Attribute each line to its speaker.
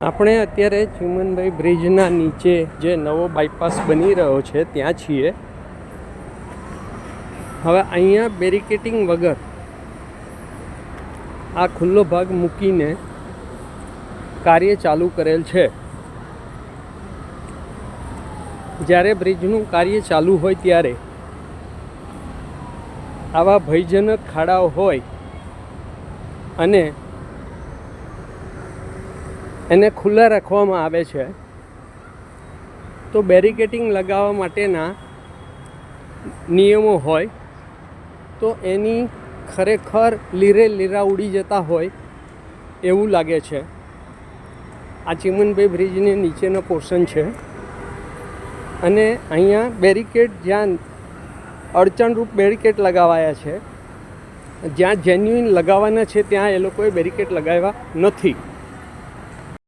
Speaker 1: આપણે અત્યારે ચુમનભાઈ બ્રિજના નીચે જે નવો બાયપાસ બની રહ્યો છે, ત્યાં છીએ. હવે અહીંયા બેરિકેટિંગ વગર આ ખુલ્લો ભાગ મૂકીને કાર્ય ચાલુ કરેલ છે. જ્યારે બ્રિજનું કાર્ય ચાલુ હોય ત્યારે આવા ભયજનક ખાડાઓ હોય અને એને ખુલ્લા રાખવામાં આવે છે. તો બેરિકેટિંગ લગાવવા માટેના નિયમો હોય, તો એની ખરેખર લીરે લીરા ઉડી જતા હોય એવું લાગે છે. આ ચિમનભાઈ બ્રિજની નીચેનો પોર્શન છે. અને અહીંયા બેરિકેડ જ્યાં અડચણરૂપ બેરિકેડ લગાવાયા છે, જ્યાં જેન્યુઇન લગાવવાના છે, ત્યાં એ લોકોએ બેરિકેડ લગાવ્યા નથી.